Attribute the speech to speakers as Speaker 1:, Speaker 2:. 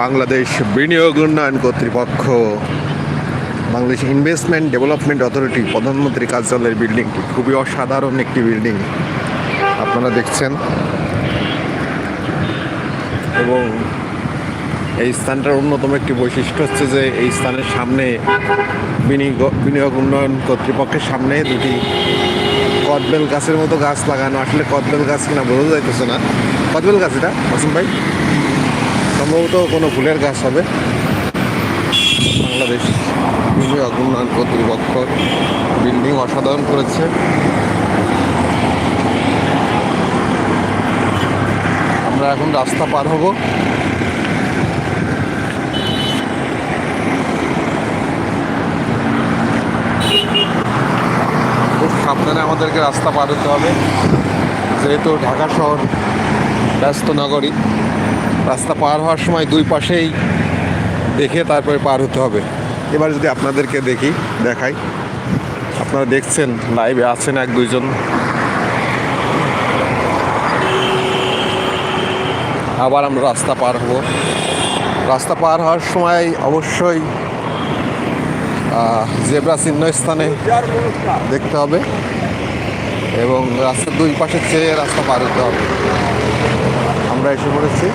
Speaker 1: বাংলাদেশ বিনিয়োগ উন্নয়ন কর্তৃপক্ষ, বাংলাদেশ ইনভেস্টমেন্ট ডেভেলপমেন্ট অথরিটি প্রধানমন্ত্রী কার্যালয়ের বিল্ডিংটি। খুবই অসাধারণ একটি বিল্ডিং, আপনারা দেখছেন। এবং এই স্থানটার অন্যতম একটি বৈশিষ্ট্য হচ্ছে যে এই স্থানের সামনে বিনিয়োগ বিনিয়োগ উন্নয়ন কর্তৃপক্ষের সামনে দুটি কদবেল গাছের মতো গাছ লাগানো। আসলে কদবেল গাছ কিনা বোঝা যাইতেছে না। কদবেল গাছ এটা ভাই? সম্ভবত কোনো ফুলের গাছ হবে। বাংলাদেশ বিনিয়োগ উন্নয়ন কর্তৃপক্ষ বিল্ডিং অসাধারণ করেছে। আমরা এখন রাস্তা পার হব। খুব সাবধানে আমাদেরকে রাস্তা পার হতে হবে। যেহেতু ঢাকা শহর ব্যস্ত নগরী রাস্তা পার হওয়ার সময় দুই পাশেই দেখে তারপরে পার হতে হবে। এবার যদি আপনাদেরকে দেখি, দেখাই। আপনারা দেখছেন, লাইভে আছেন এক, দুইজন। আবার আমরা রাস্তা পার হব। রাস্তা পার হওয়ার সময় অবশ্যই জেব্রা চিহ্ন স্থানে দেখতে হবে এবং রাস্তার দুই পাশে চেয়ে রাস্তা পার হতে হবে। আমরা এসে পড়েছি।